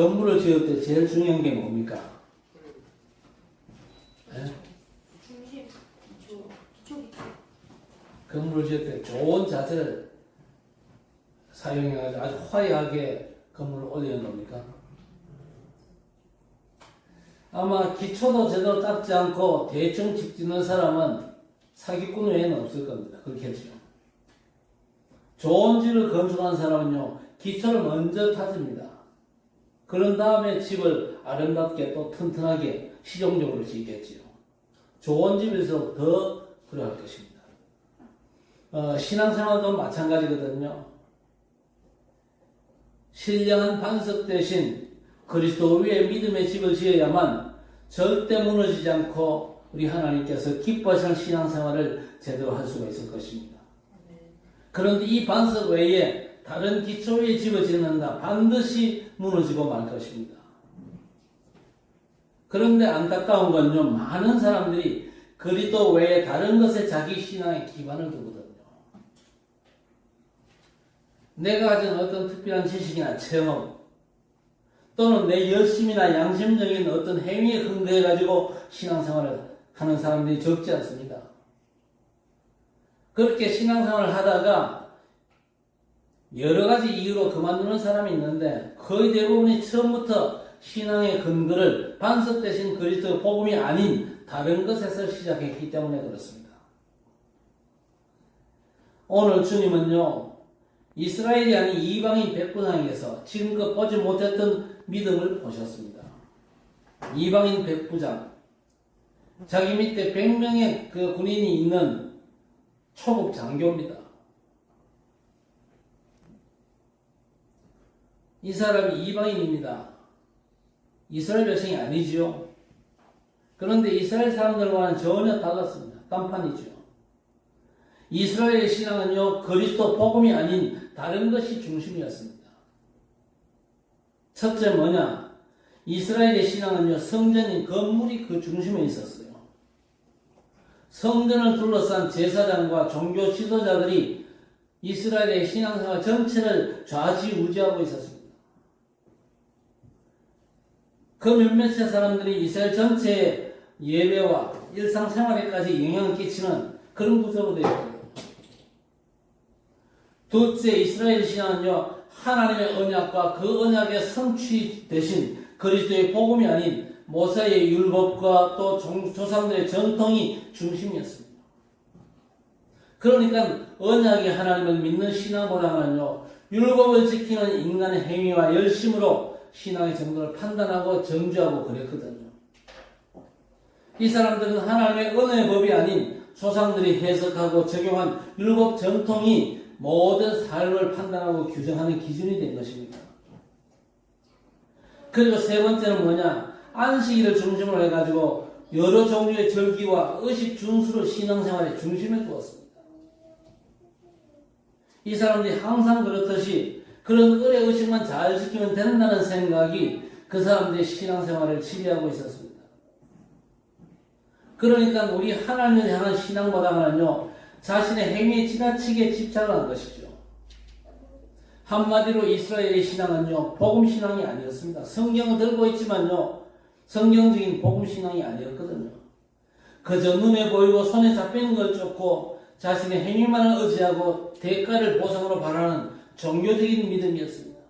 건물을 지을 때 제일 중요한 게 뭡니까? 예? 건물을 지을 때 좋은 자재를 사용해가지고 아주 화려하게 건물을 올려놓습니까? 아마 기초도 제대로 닦지 않고 대충 집 짓는 사람은 사기꾼 외에는 없을 겁니다. 그렇겠죠. 좋은 집을 건축한 사람은요, 기초를 먼저 다집니다. 그런 다음에 집을 아름답게 또 튼튼하게 실용적으로 짓겠지요. 좋은 집에서 더 그러할 것입니다. 어, 신앙생활도 마찬가지거든요. 신령한 반석 대신 그리스도 위에 믿음의 집을 지어야만 절대 무너지지 않고 우리 하나님께서 기뻐하시는 신앙생활을 제대로 할 수가 있을 것입니다. 그런데 이 반석 외에 다른 기초 위에 집을 짓는다 반드시 무너지고 말 것입니다. 그런데 안타까운 건요 많은 사람들이 그리스도 외에 다른 것에 자기 신앙의 기반을 두거든요. 내가 가진 어떤 특별한 지식이나 체험 또는 내 열심이나 양심적인 어떤 행위에 근거해 가지고 신앙생활을 하는 사람들이 적지 않습니다. 그렇게 신앙생활을 하다가 여러 가지 이유로 그만두는 사람이 있는데 거의 대부분이 처음부터 신앙의 근거를 반석 대신 그리스도 복음이 아닌 다른 것에서 시작했기 때문에 그렇습니다. 오늘 주님은요 이스라엘이 아닌 이방인 백부장에게서 지금껏 보지 못했던 믿음을 보셨습니다. 이방인 백부장 자기 밑에 100명의 그 군인이 있는 초급 장교입니다. 이 사람이 이방인입니다. 이스라엘 백성이 아니지요. 그런데 이스라엘 사람들과는 전혀 달랐습니다. 딴판이죠. 이스라엘의 신앙은요, 그리스도 복음이 아닌 다른 것이 중심이었습니다. 첫째 뭐냐? 이스라엘의 신앙은요, 성전인 건물이 그 중심에 있었어요. 성전을 둘러싼 제사장과 종교 지도자들이 이스라엘의 신앙생활 전체를 좌지우지하고 있었습니다. 그 몇몇의 사람들이 이스라엘 전체의 예배와 일상생활에까지 영향을 끼치는 그런 구조로 되어 있습니다. 둘째 이스라엘 신앙은요 하나님의 언약과 그 언약의 성취 대신 그리스도의 복음이 아닌 모세의 율법과 또 종- 조상들의 전통이 중심이었습니다. 그러니까 언약이 하나님을 믿는 신앙보다는요 율법을 지키는 인간의 행위와 열심으로 신앙의 정도를 판단하고 정죄하고 그랬거든요. 이 사람들은 하나님의 은혜의 법이 아닌 조상들이 해석하고 적용한 율법 전통이 모든 삶을 판단하고 규정하는 기준이 된 것입니다. 그리고 세 번째는 뭐냐? 안식일을 중심으로 해가지고 여러 종류의 절기와 의식 준수를 신앙생활의 중심에 두었습니다. 이 사람들이 항상 그렇듯이 그런 의례 의식만 잘 지키면 된다는 생각이 그 사람들의 신앙생활을 지배하고 있었습니다. 그러니까 우리 하나님을 향한 신앙보다는요, 자신의 행위에 지나치게 집착을 한 것이죠. 한마디로 이스라엘의 신앙은요, 복음 신앙이 아니었습니다. 성경을 들고 있지만요, 성경적인 복음 신앙이 아니었거든요. 그저 눈에 보이고 손에 잡히는 걸 쫓고 자신의 행위만을 의지하고 대가를 보상으로 바라는 종교적인 믿음이었습니다.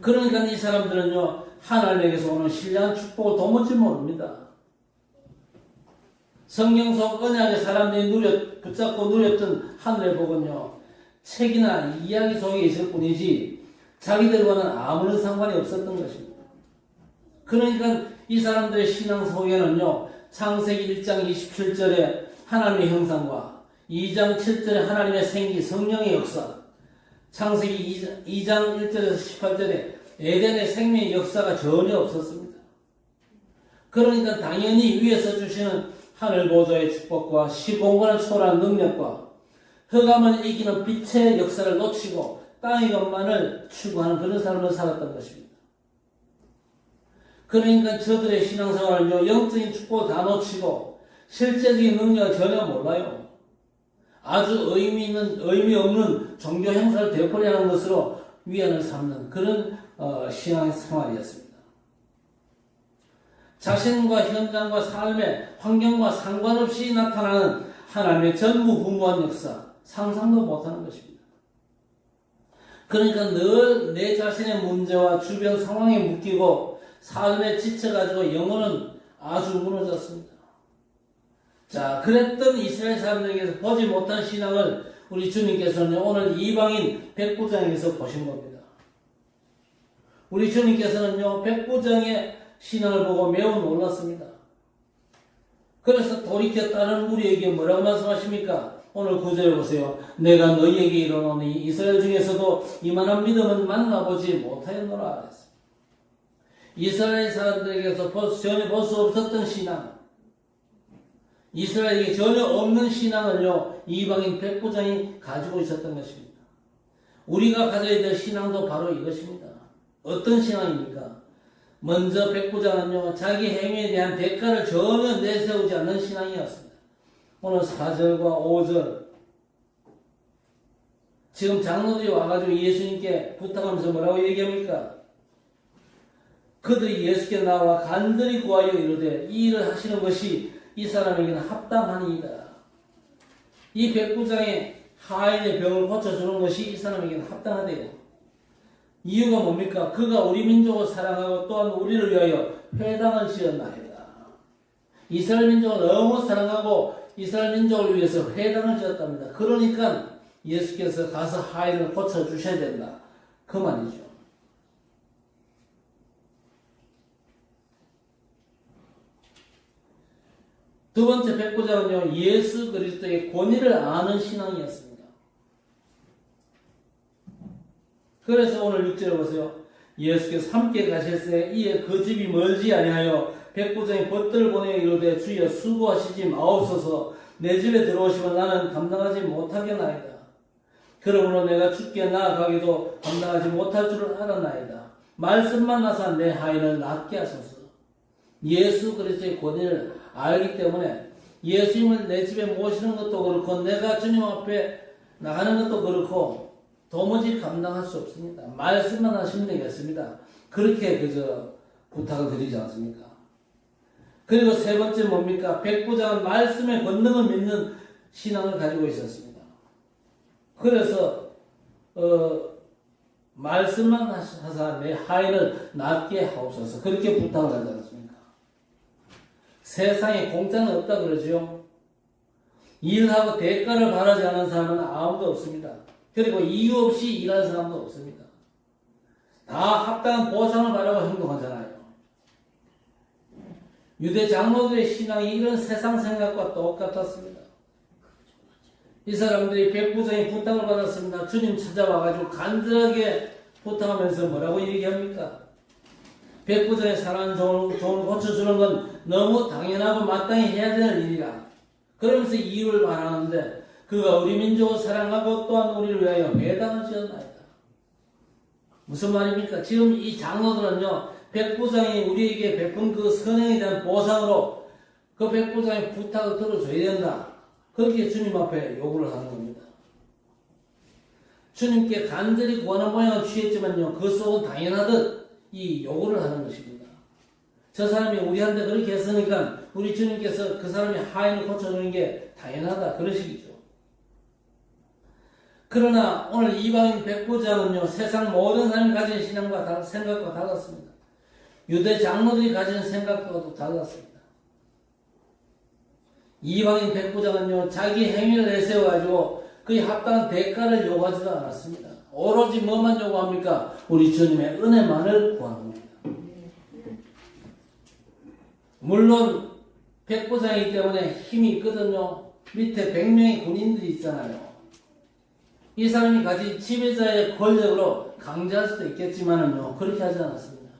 그러니까 이 사람들은요, 하나님에게서 오는 신령한 축복을 도무지 모릅니다. 성경 속 언약의 사람들이 누렸, 붙잡고 누렸던 하늘의 복은요, 책이나 이야기 속에 있을 뿐이지, 자기들과는 아무런 상관이 없었던 것입니다. 그러니까 이 사람들의 신앙 속에는요, 창세기 1장 27절에 하나님의 형상과 2장 7절에 하나님의 생기, 성령의 역사, 창세기 2장 1절에서 18절에 에덴의 생명의 역사가 전혀 없었습니다. 그러니까 당연히 위에서 주시는 하늘 보좌의 축복과 시공간을 초월한 능력과 흑암을 이기는 빛의 역사를 놓치고 땅의 것만을 추구하는 그런 삶을 살았던 것입니다. 그러니까 저들의 신앙생활은요, 영적인 축복을 다 놓치고 실제적인 능력을 전혀 몰라요. 아주 의미 있는, 의미 없는 종교 행사를 되풀이하는 것으로 위안을 삼는 그런 어, 신앙 생활이었습니다. 자신과 현장과 삶의 환경과 상관없이 나타나는 하나님의 전무후무한 역사 상상도 못하는 것입니다. 그러니까 늘 내 자신의 문제와 주변 상황에 묶이고 삶에 지쳐가지고 영혼은 아주 무너졌습니다. 자, 그랬던 이스라엘 사람들에게서 보지 못한 신앙을 우리 주님께서는 오늘 이방인 백부장에서 보신 겁니다. 우리 주님께서는요, 백부장의 신앙을 보고 매우 놀랐습니다. 그래서 돌이켜 따른 우리에게 뭐라고 말씀하십니까? 오늘 구절에 보세요. 내가 너희에게 이르노니 이스라엘 중에서도 이만한 믿음은 만나보지 못하였노라. 이스라엘 사람들에게서 볼- 전혀 볼수 없었던 신앙, 이스라엘에게 전혀 없는 신앙을요, 이방인 백부장이 가지고 있었던 것입니다. 우리가 가져야 될 신앙도 바로 이것입니다. 어떤 신앙입니까? 먼저 백부장은요, 자기 행위에 대한 대가를 전혀 내세우지 않는 신앙이었습니다. 오늘 4절과 5절. 지금 장로들이 와가지고 예수님께 부탁하면서 뭐라고 얘기합니까? 그들이 예수께 나와 간절히 구하여 이르되 이 일을 하시는 것이 이 사람에게는 합당하니이다. 이 백부장의 하인의 병을 고쳐주는 것이 이 사람에게는 합당하대요. 이유가 뭡니까? 그가 우리 민족을 사랑하고 또한 우리를 위하여 회당을 지었나이다. 이스라엘 민족을 너무 사랑하고 이스라엘 민족을 위해서 회당을 지었답니다. 그러니까 예수께서 가서 하인을 고쳐주셔야 된다. 그 말이죠. 두 번째 백부장은요, 예수 그리스도의 권위를 아는 신앙이었습니다. 그래서 오늘 6절에 보세요. 예수께서 함께 가실새 이에 그 집이 멀지 아니하여 백부장이 벗들을 보내어 이르되 주여 수고하시지 마옵소서 내 집에 들어오시면 나는 감당하지 못하겠나이다. 그러므로 내가 죽게 나아가기도 감당하지 못할 줄을 알았나이다. 말씀만 나서 내 하인을 낫게 하소서. 예수 그리스도의 권위를 알기 때문에 예수님을 내 집에 모시는 것도 그렇고 내가 주님 앞에 나가는 것도 그렇고 도무지 감당할 수 없습니다. 말씀만 하시면 되겠습니다. 그렇게 그저 부탁을 드리지 않습니까? 그리고 세 번째 뭡니까? 백부장은 말씀의 권능을 믿는 신앙을 가지고 있었습니다. 그래서 어, 말씀만 하사 내 하인을 낫게 하옵소서 그렇게 부탁을 하지 않습니까? 세상에 공짜는 없다 그러죠. 일하고 대가를 바라지 않는 사람은 아무도 없습니다. 그리고 이유 없이 일하는 사람도 없습니다. 다 합당한 보상을 바라고 행동하잖아요. 유대 장로들의 신앙이 이런 세상 생각과 똑같았습니다. 이 사람들이 백부장의 부탁을 받았습니다. 주님 찾아와가지고 간절하게 부탁하면서 뭐라고 얘기합니까? 백부장의 사랑하는 종을, 종을 고쳐주는 건 너무 당연하고 마땅히 해야 되는 일이라. 그러면서 이유를 말하는데 그가 우리 민족을 사랑하고 또한 우리를 위하여 매당을 지었나이다. 무슨 말입니까? 지금 이 장로들은요, 백부장이 우리에게 베푼 그 선행에 대한 보상으로 그 백부장의 부탁을 들어줘야 된다. 그렇게 주님 앞에 요구를 하는 겁니다. 주님께 간절히 구하는 모양을 취했지만요, 그 속은 당연하듯 이 요구를 하는 것입니다. 저 사람이 우리한테 그렇게 했으니까 우리 주님께서 그 사람이 하인을 고쳐주는 게 당연하다. 그런 식이죠. 그러나 오늘 이방인 백부장은요, 세상 모든 사람이 가진 신앙과 다- 생각과 달랐습니다. 유대 장로들이 가진 생각과도 달랐습니다. 이방인 백부장은요, 자기 행위를 내세워가지고 그에 합당한 대가를 요구하지도 않았습니다. 오로지 뭐만 요구합니까? 우리 주님의 은혜만을 구합니다. 물론 백부장이기 때문에 힘이 있거든요. 밑에 100명의 군인들이 있잖아요. 이 사람이 가진 지배자의 권력으로 강제할 수도 있겠지만은요, 그렇게 하지 않았습니다.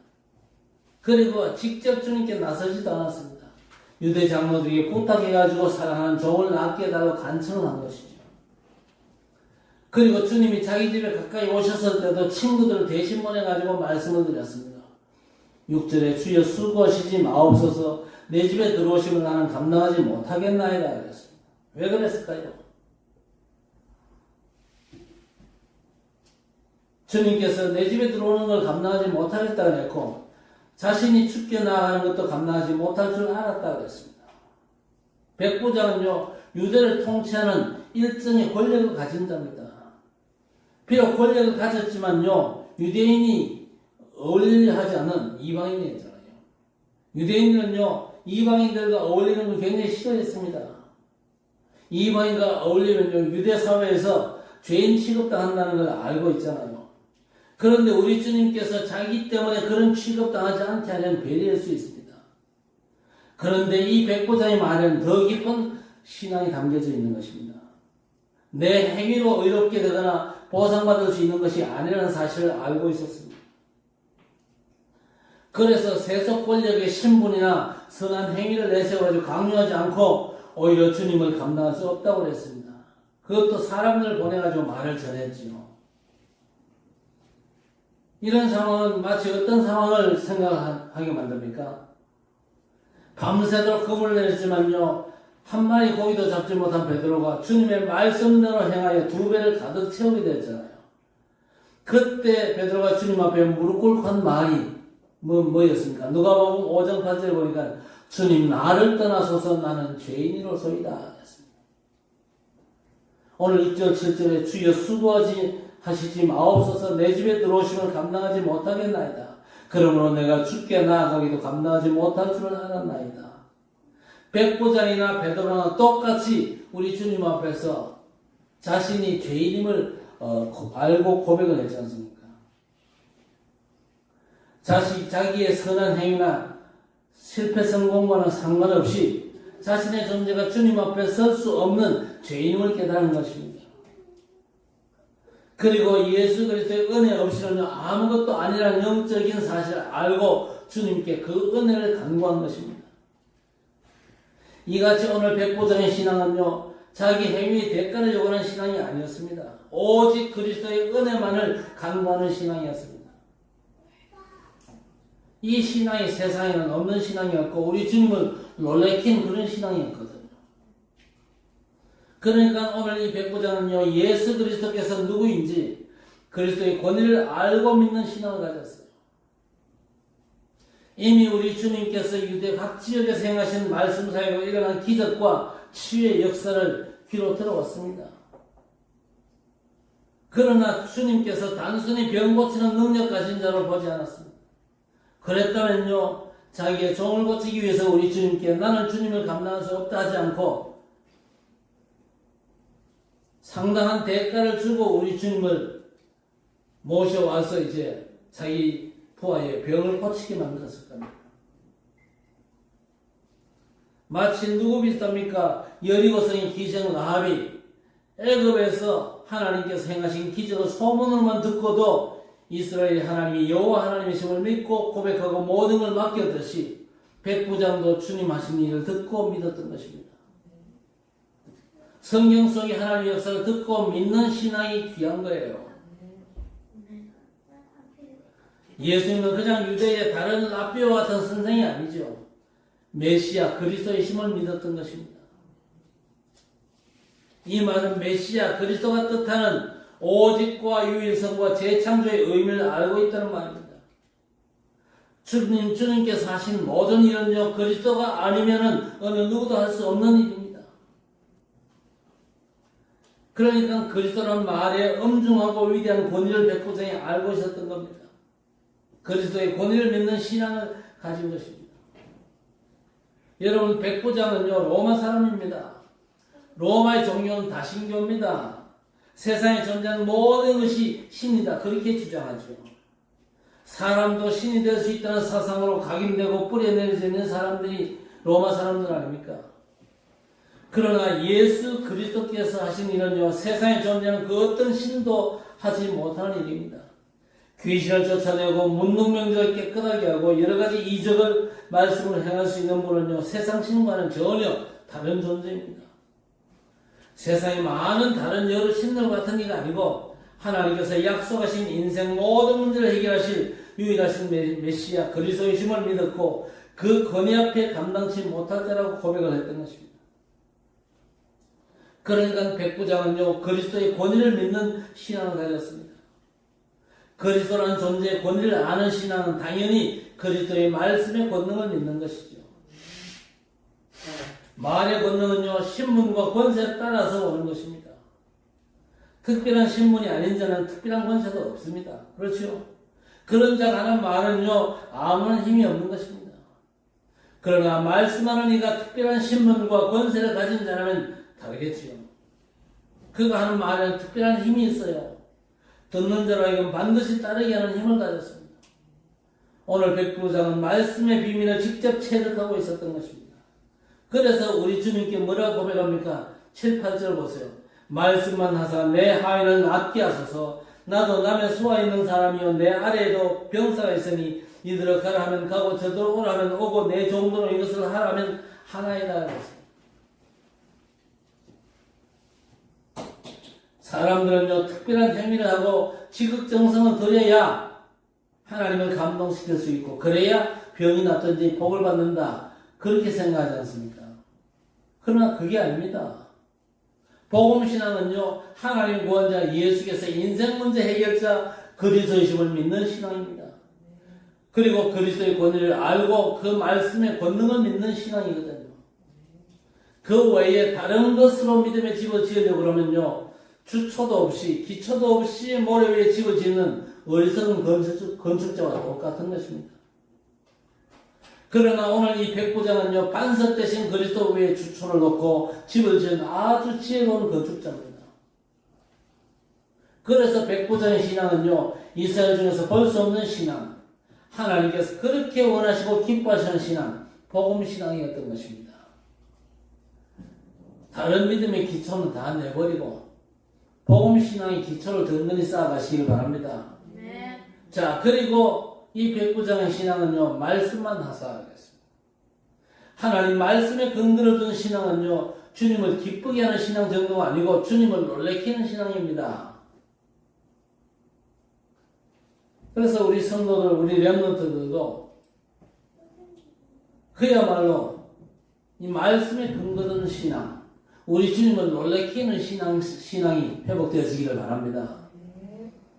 그리고 직접 주님께 나서지도 않았습니다. 유대 장로들이 부탁해가지고 사랑하는 종을 낫게 해달라고 간청을 한 것이죠. 그리고 주님이 자기 집에 가까이 오셨을 때도 친구들을 대신 보내가지고 말씀을 드렸습니다. 6절에 주여 수고하시지 마옵소서 내 집에 들어오시면 나는 감당하지 못하겠나이다 그랬습니다. 왜 그랬을까요? 주님께서 내 집에 들어오는 걸 감당하지 못하겠다 그랬고 자신이 죽게 나가는 것도 감당하지 못할 줄 알았다 그랬습니다. 백부장은요 유대를 통치하는 일정의 권력을 가진 자입니다. 비록 권력을 가졌지만요 유대인이 어울리려 하지 않은 이방인이었잖아요. 유대인들은요 이방인들과 어울리는 걸 굉장히 싫어했습니다. 이방인과 어울리면요 유대 사회에서 죄인 취급당한다는 걸 알고 있잖아요. 그런데 우리 주님께서 자기 때문에 그런 취급당하지 않게 하려는 배려할 수 있습니다. 그런데 이 백보장의 말에는 더 깊은 신앙이 담겨져 있는 것입니다. 내 행위로 의롭게 되거나 보상받을 수 있는 것이 아니라는 사실을 알고 있었습니다. 그래서 세속 권력의 신분이나 선한 행위를 내세워가지고 강요하지 않고 오히려 주님을 감당할 수 없다고 그랬습니다. 그것도 사람들을 보내가지고 말을 전했지요. 이런 상황은 마치 어떤 상황을 생각하게 만듭니까? 밤새도록 금을 내렸지만요, 한 마리 고기도 잡지 못한 베드로가 주님의 말씀대로 행하여 두 배를 가득 채우게 됐잖아요. 그때 베드로가 주님 앞에 무릎 꿇고 한 말이 뭐, 뭐였습니까? 누가 보면 5장 8절에 보니까 주님 나를 떠나소서 나는 죄인이로소이다. 오늘 6절 7절에 주여 수고하지 하시지 마옵소서 내 집에 들어오심을 감당하지 못하겠나이다. 그러므로 내가 죽게 나아가기도 감당하지 못할 줄을 알았나이다. 백보장이나 베드로나 똑같이 우리 주님 앞에서 자신이 죄인임을 어, 고- 알고 고백을 했지 않습니까? 자식, 자기의 선한 행위나 실패 성공과는 상관없이 자신의 존재가 주님 앞에 설 수 없는 죄인임을 깨달은 것입니다. 그리고 예수 그리스도의 은혜 없이는 아무것도 아니라는 영적인 사실을 알고 주님께 그 은혜를 간구한 것입니다. 이같이 오늘 백보장의 신앙은요, 자기 행위의 대가를 요구하는 신앙이 아니었습니다. 오직 그리스도의 은혜만을 간구하는 신앙이었습니다. 이 신앙이 세상에는 없는 신앙이었고, 우리 주님을 놀래킨 그런 신앙이었거든요. 그러니까 오늘 이 백부장은요, 예수 그리스도께서 누구인지 그리스도의 권위를 알고 믿는 신앙을 가졌어요. 이미 우리 주님께서 유대 각 지역에서 행하신 말씀 사역으로 일어난 기적과 치유의 역사를 귀로 들어왔습니다. 그러나 주님께서 단순히 병 고치는 능력 가진 자로 보지 않았습니다. 그랬다면요, 자기의 종을 고치기 위해서 우리 주님께 나는 주님을 감당할 수 없다 하지 않고 상당한 대가를 주고 우리 주님을 모셔와서 이제 자기 부하의 병을 고치게 만들었을 겁니다. 마치 누구 비슷합니까? 여리고성의 기생 라합이 애굽에서 하나님께서 행하신 기적을 소문으로만 듣고도 이스라엘 하나님이 여호와 하나님이심을 믿고 고백하고 모든 걸 맡겼듯이 백부장도 주님 하신 일을 듣고 믿었던 것입니다. 성경 속의 하나님의 역사를 듣고 믿는 신앙이 귀한 거예요. 예수님은 그냥 유대의 다른 라비와 같은 선생이 아니죠. 메시아 그리스도의 힘을 믿었던 것입니다. 이 말은 메시아 그리스도가 뜻하는 오직과 유일성과 재창조의 의미를 알고 있다는 말입니다. 주님, 주님께서 하신 모든 일은요, 그리스도가 아니면은 어느 누구도 할 수 없는 일입니다. 그러니까 그리스도란 말에 엄중하고 위대한 권위를 백부장이 알고 있었던 겁니다. 그리스도의 권위를 믿는 신앙을 가진 것입니다. 여러분, 백부장은요, 로마 사람입니다. 로마의 종교는 다신교입니다. 세상에 존재하는 모든 것이 신이다. 그렇게 주장하죠. 사람도 신이 될 수 있다는 사상으로 각인되고 뿌려내려져 있는 사람들이 로마 사람들 아닙니까? 그러나 예수 그리스도께서 하신 일은요, 세상에 존재하는 그 어떤 신도 하지 못하는 일입니다. 귀신을 쫓아내고 문둥명들을 깨끗하게 하고 여러 가지 이적을 말씀을 행할 수 있는 분은요, 세상 신과는 전혀 다른 존재입니다. 세상에 많은 다른 여러 신들 같은 이가 아니고 하나님께서 약속하신 인생 모든 문제를 해결하실 유일하신 메- 메시아 그리스도의 힘을 믿었고 그 권위 앞에 감당치 못할 자라고 고백을 했던 것입니다. 그러니까 백부장은요 그리스도의 권위를 믿는 신앙을 가졌습니다. 그리스도라는 존재의 권리를 아는 신앙은 당연히 그리스도의 말씀의 권능을 믿는 것이죠. 말의 권능은요, 신문과 권세에 따라서 오는 것입니다. 특별한 신문이 아닌 자는 특별한 권세도 없습니다. 그렇죠? 그런 자가 하는 말은요, 아무런 힘이 없는 것입니다. 그러나 말씀하는 이가 특별한 신문과 권세를 가진 자라면 다르겠지요. 그가 하는 말에는 특별한 힘이 있어요. 듣는 자라에게 반드시 따르게 하는 힘을 가졌습니다. 오늘 백부장은 말씀의 비밀을 직접 체득하고 있었던 것입니다. 그래서 우리 주님께 뭐라고 고백합니까? 7, 8절 보세요. 말씀만 하사 내 하인을 낫게 하소서 나도 남의 수와 있는 사람이요 내 아래에도 병사가 있으니 이들을 가라 하면 가고 저들을 오라 하면 오고 내 종도로 이것을 하라 하면 하나이다 그랬어요. 사람들은요 특별한 행위를 하고 지극정성을 드려야 하나님을 감동시킬 수 있고 그래야 병이 낫든지 복을 받는다 그렇게 생각하지 않습니까? 그러나 그게 아닙니다. 복음신앙은요 하나님 구원자 예수께서 인생 문제 해결자 그리스도이심을 믿는 신앙입니다. 그리고 그리스도의 권위를 알고 그 말씀의 권능을 믿는 신앙이거든요. 그 외에 다른 것으로 믿음에 집어지으려고 그러면요 주초도 없이 기초도 없이 모래 위에 집을 짓는 어리석은 건축, 건축자와 똑같은 것입니다. 그러나 오늘 이 백부장은요 반석 대신 그리스도 위에 주초를 놓고 집을 지은 아주 지혜로운 건축자입니다. 그래서 백부장의 신앙은요 이스라엘 중에서 볼 수 없는 신앙, 하나님께서 그렇게 원하시고 기뻐하시는 신앙, 복음 신앙이었던 것입니다. 다른 믿음의 기초는 다 내버리고 복음 신앙의 기초를 든든히 쌓아가시길 바랍니다. 네. 자, 그리고 이 백부장의 신앙은요, 말씀만 하사하겠습니다. 하나님 말씀에 근거를 둔 신앙은요, 주님을 기쁘게 하는 신앙 정도가 아니고 주님을 놀래키는 신앙입니다. 그래서 우리 성도들, 우리 렘넌트들도 그야말로 이 말씀에 근거된 신앙, 우리 주님을 놀래키는 신앙, 신앙이 회복되어지기를 바랍니다.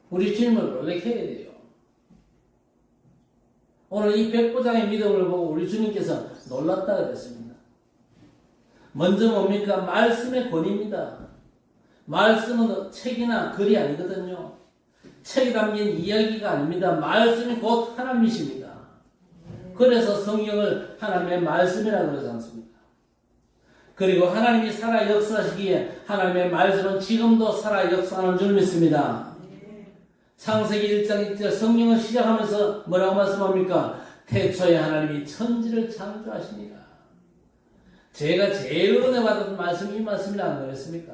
우리 주님을 놀래켜야 돼요. 오늘 이 백부장의 믿음을 보고 우리 주님께서 놀랐다 그랬습니다. 먼저 뭡니까? 말씀의 권위입니다. 말씀은 책이나 글이 아니거든요. 책에 담긴 이야기가 아닙니다. 말씀이 곧 하나님이십니다. 그래서 성경을 하나님의 말씀이라고 그러지 않습니까? 그리고 하나님이 살아 역사하시기에 하나님의 말씀은 지금도 살아 역사하는 줄 믿습니다. 창세기 1장 1절 성경을 시작하면서 뭐라고 말씀합니까? 태초에 하나님이 천지를 창조하십니다. 제가 제일 은혜 받은 말씀이 이 말씀이 안 그랬습니까?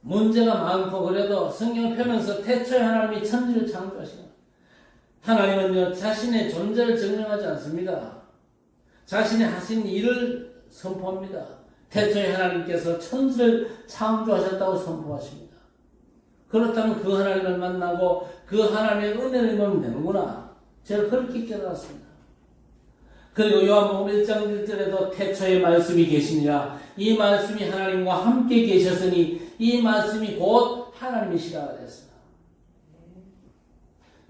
문제가 많고 그래도 성경을 펴면서 태초에 하나님이 천지를 창조하십니다. 하나님은요 자신의 존재를 증명하지 않습니다. 자신이 하신 일을 선포합니다. 태초에 하나님께서 천지를 창조하셨다고 선포하십니다. 그렇다면 그 하나님을 만나고 그 하나님의 은혜를 입으면 되는구나. 제가 그렇게 깨달았습니다. 그리고 요한복음 1장 1절에도 태초에 말씀이 계시니라 이 말씀이 하나님과 함께 계셨으니 이 말씀이 곧 하나님이시라 그랬습니다.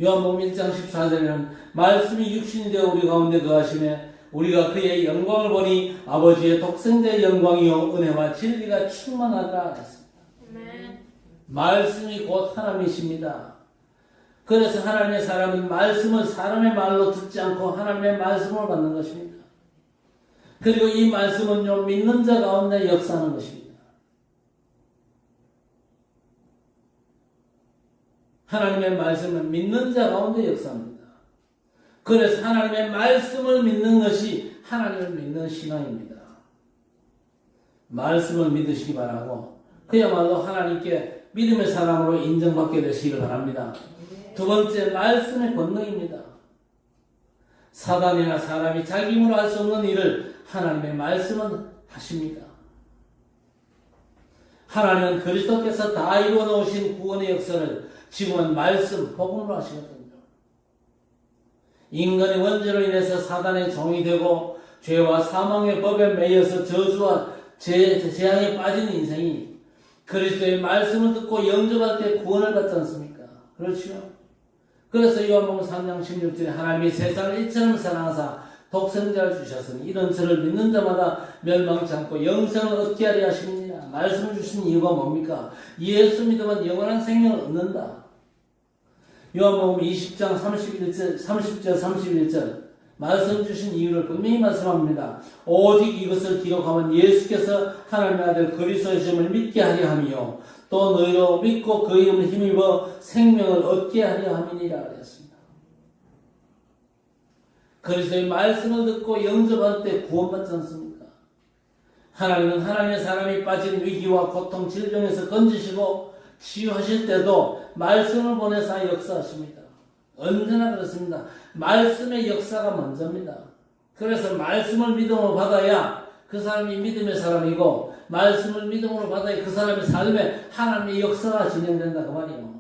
요한복음 1장 14절에는 말씀이 육신이 되어 우리 가운데 거하심에 우리가 그의 영광을 보니 아버지의 독생자의 영광이요 은혜와 진리가 충만하다 했습니다. 네. 말씀이 곧 하나님이십니다. 그래서 하나님의 사람은 말씀을 사람의 말로 듣지 않고 하나님의 말씀을 받는 것입니다. 그리고 이 말씀은요, 믿는 자 가운데 역사하는 것입니다. 하나님의 말씀은 믿는 자 가운데 역사합니다. 그래서 하나님의 말씀을 믿는 것이 하나님을 믿는 신앙입니다. 말씀을 믿으시기 바라고 그야말로 하나님께 믿음의 사람으로 인정받게 되시기를 바랍니다. 두 번째 말씀의 권능입니다. 사단이나 사람이 자기 힘으로 할 수 없는 일을 하나님의 말씀은 하십니다. 하나님은 그리스도께서 다 이루어 놓으신 구원의 역사를 지금은 말씀, 복음으로 하시거든요. 인간의 원죄로 인해서 사단의 종이 되고 죄와 사망의 법에 매여서 저주와 재, 재앙에 빠진 인생이 그리스도의 말씀을 듣고 영접할 때 구원을 받지 않습니까? 그렇죠? 그래서 요한복음 3장 16절에 하나님이 세상을 이처럼 사랑하사 독생자를 주셨으니 이런 저를 믿는 자마다 멸망치 않고 영생을 얻게 하려 하십니다. 말씀을 주신 이유가 뭡니까? 예수 믿으면 영원한 생명을 얻는다. 요한복음 20장 31절, 30절, 31절 말씀 주신 이유를 분명히 말씀합니다. 오직 이것을 기록하면 예수께서 하나님의 아들 그리스도이심을 믿게 하려 함이요 또 너희로 믿고 그 이름을 힘입어 생명을 얻게 하려 함이니라 그랬습니다. 그리스도의 말씀을 듣고 영접할 때 구원받지 않습니까? 하나님은 하나님의 사람이 빠진 위기와 고통, 질병에서 건지시고 치유하실 때도 말씀을 보내서 역사하십니다. 언제나 그렇습니다. 말씀의 역사가 먼저입니다. 그래서 말씀을 믿음으로 받아야 그 사람이 믿음의 사람이고 말씀을 믿음으로 받아야 그 사람의 삶에 하나님의 역사가 진행된다 그 말이에요.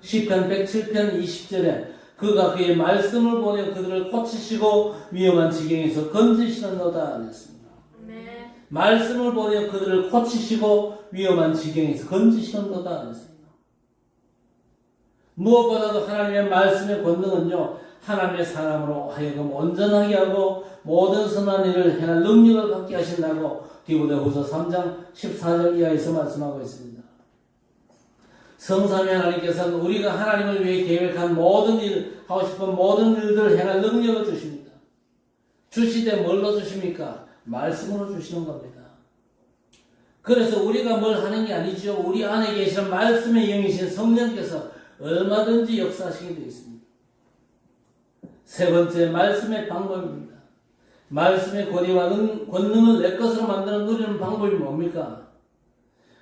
시편 107편 20절에 그가 그의 말씀을 보내 그들을 고치시고 위험한 지경에서 건지시는도다 그랬습니다. 말씀을 보내 그들을 고치시고 위험한 지경에서 건지시는도다 그랬습니다. 무엇보다도 하나님의 말씀의 권능은요, 하나님의 사람으로 하여금 온전하게 하고 모든 선한 일을 행할 능력을 갖게 하신다고 디모데후서 3장 14절 이하에서 말씀하고 있습니다. 성삼위 하나님께서는 우리가 하나님을 위해 계획한 모든 일, 하고 싶은 모든 일들을 행할 능력을 주십니다. 주시되 뭘로 주십니까? 말씀으로 주시는 겁니다. 그래서 우리가 뭘 하는 게 아니죠. 우리 안에 계시는 말씀의 영이신 성령께서 얼마든지 역사하시게 되어 있습니다. 세 번째, 말씀의 방법입니다. 말씀의 권위와 능- 권능을 내 것으로 만드는 누리는 방법이 뭡니까?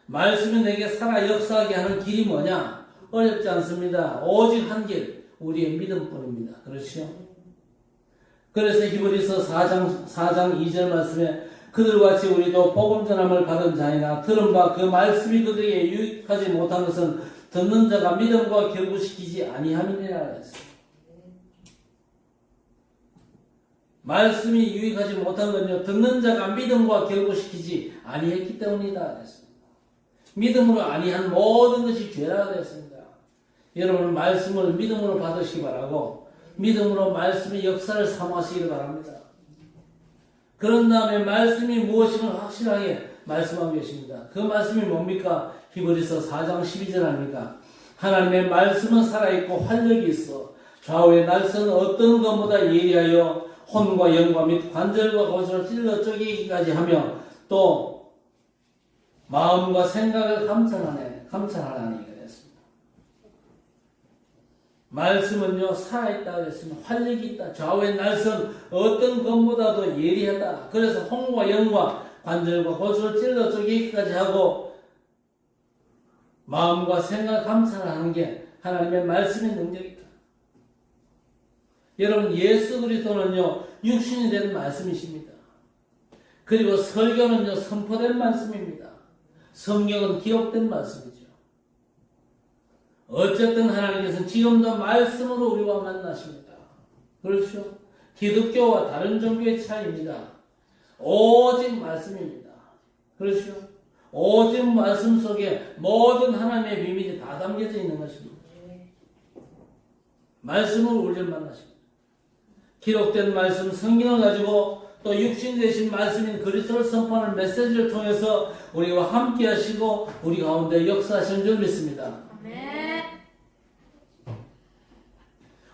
말씀이 내게 살아 역사하게 하는 길이 뭐냐? 어렵지 않습니다. 오직 한 길, 우리의 믿음뿐입니다. 그렇죠? 그래서 히브리서 4장, 4장 2절 말씀에 그들과 같이 우리도 복음 전함을 받은 자이나 들은 바 그 말씀이 그들에게 유익하지 못한 것은 듣는 자가 믿음과 결부시키지 아니함이니라. 말씀이 유익하지 못한 건요 듣는 자가 믿음과 결부시키지 아니했기 때문이다. 믿음으로 아니한 모든 것이 죄라 그랬습니다. 여러분 말씀을 믿음으로 받으시기 바라고 믿음으로 말씀의 역사를 사모하시기 바랍니다. 그런 다음에 말씀이 무엇임을 확실하게 말씀하고 계십니다. 그 말씀이 뭡니까? 히브리서 4장 12절 아닙니까? 하나님의 말씀은 살아있고 활력이 있어 좌우의 날선 어떤 것보다 예리하여 혼과 영과 및 관절과 고슬을 찔러 쪼개기까지 하며 또 마음과 생각을 감찰하네 그랬습니다. 말씀은요 살아있다 그랬으면 활력이 있다 좌우의 날선 어떤 것보다도 예리하다 그래서 혼과 영과 관절과 고슬을 찔러 쪼개기까지 하고 마음과 생각 감찰을 하는 게 하나님의 말씀의 능력이다. 여러분 예수 그리스도는요 육신이 된 말씀이십니다. 그리고 설교는요 선포된 말씀입니다. 성경은 기록된 말씀이죠. 어쨌든 하나님께서는 지금도 말씀으로 우리와 만나십니다. 그렇죠? 기독교와 다른 종교의 차이입니다. 오직 말씀입니다. 그렇죠? 오직 말씀 속에 모든 하나님의 비밀이 다 담겨져 있는 것입니다. 말씀으로 우리를 만나십니다. 기록된 말씀 성경을 가지고 또 육신 되신 말씀인 그리스도를 선포하는 메시지를 통해서 우리와 함께 하시고 우리 가운데 역사하시는 줄 믿습니다. 아멘.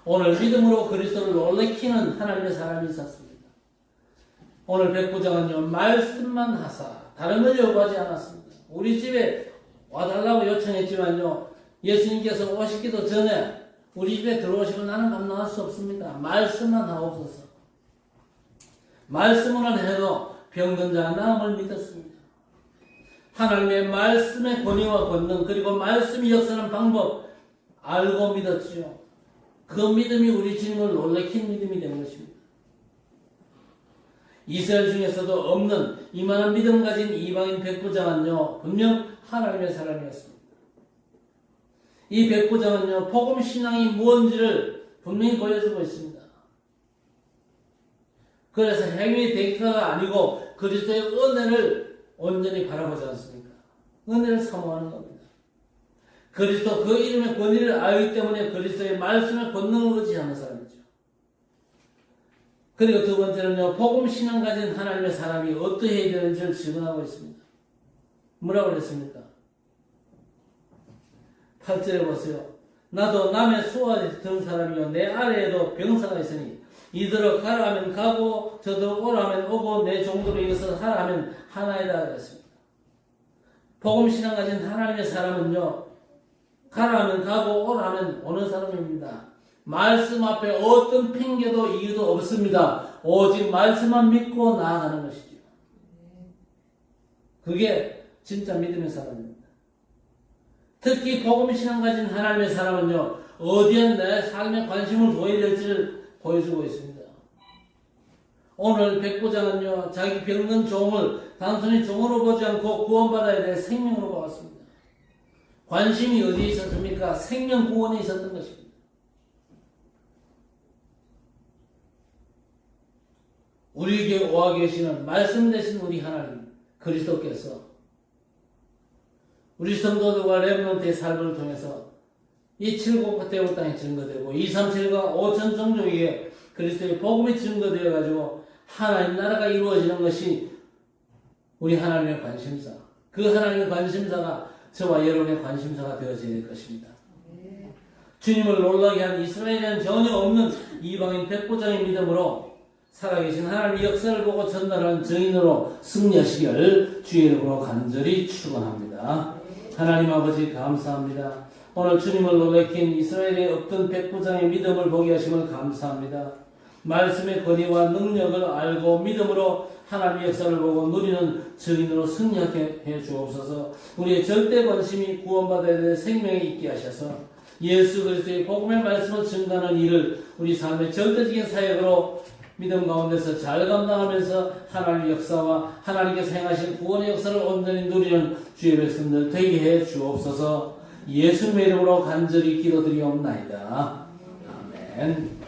오늘 믿음으로 그리스도를 놀래키는 하나님의 사람이 있었습니다. 오늘 백부장은요 말씀만 하사 다른 걸 요구하지 않았습니다. 우리 집에 와달라고 요청했지만요 예수님께서 오시기도 전에 우리 집에 들어오시면 나는 감당할 수 없습니다. 말씀만 하옵소서. 말씀만 해도 병든 자가 나음을 믿었습니다. 하나님의 말씀의 권위와 권능 그리고 말씀이 역사하는 방법 알고 믿었지요. 그 믿음이 우리 주님을 놀래킨 믿음이 된 것입니다. 이스라엘 중에서도 없는 이만한 믿음 가진 이방인 백부장은요 분명 하나님의 사람이었습니다. 이 백부장은요 복음 신앙이 무언지를 분명히 보여주고 있습니다. 그래서 행위 대가가 아니고 그리스도의 은혜를 온전히 바라보지 않습니까? 은혜를 사모하는 겁니다. 그리스도 그 이름의 권위를 알기 때문에 그리스도의 말씀의 권능을 의지하는 사람이죠. 그리고 두 번째는요, 복음 신앙 가진 하나님의 사람이 어떻게 해야 되는지를 질문하고 있습니다. 뭐라고 그랬습니까? 8절에 보세요. 나도 남의 수하에 든 사람이요 내 아래에도 병사가 있으니 이들을 가라 하면 가고 저도 오라 하면 오고 내 종도로 이것을 하라 하면 하나이다 그랬습니다. 복음 신앙 가진 하나님의 사람은요 가라 하면 가고 오라 하면 오는 사람입니다. 말씀 앞에 어떤 핑계도 이유도 없습니다. 오직 말씀만 믿고 나아가는 것이죠. 그게 진짜 믿음의 사람입니다. 특히 복음 신앙 가진 하나님의 사람은요 어디에 내 삶에 관심을 둬야 될지를 보여주고 있습니다. 오늘 백부장은요 자기 병든 종을 단순히 종으로 보지 않고 구원받아야 될 생명으로 보았습니다. 관심이 어디에 있었습니까? 생명 구원에 있었던 것입니다. 우리에게 와 계시는 말씀 되신 우리 하나님 그리스도께서 우리 성도들과 렘넌트의 삶을 통해서 이 칠곡 대우 땅에 증거되고 237과 5천 종족에게 그리스도의 복음이 증거되어 가지고 하나님 나라가 이루어지는 것이 우리 하나님의 관심사. 그 하나님의 관심사가 저와 여러분의 관심사가 되어져야 될 것입니다. 주님을 놀라게 한 이스라엘에는 전혀 없는 이방인 백부장의 믿음으로 살아계신 하나님의 역사를 보고 전달하는 증인으로 승리하시기를 주의 이름으로 간절히 축원합니다. 하나님 아버지 감사합니다. 오늘 주님을 놀래킨 이스라엘의 없던 백부장의 믿음을 보게 하심을 감사합니다. 말씀의 권위와 능력을 알고 믿음으로 하나님의 역사를 보고 누리는 증인으로 승리하게 해 주옵소서. 우리의 절대 관심이 구원받아야 될 생명에 있게 하셔서 예수 그리스도의 복음의 말씀을 증가하는 일을 우리 삶의 절대적인 사역으로 믿음 가운데서 잘 감당하면서 하나님의 역사와 하나님께서 행하신 구원의 역사를 온전히 누리는 주의 백성들 되게 해 주옵소서 예수님의 이름으로 간절히 기도드리옵나이다. 아멘.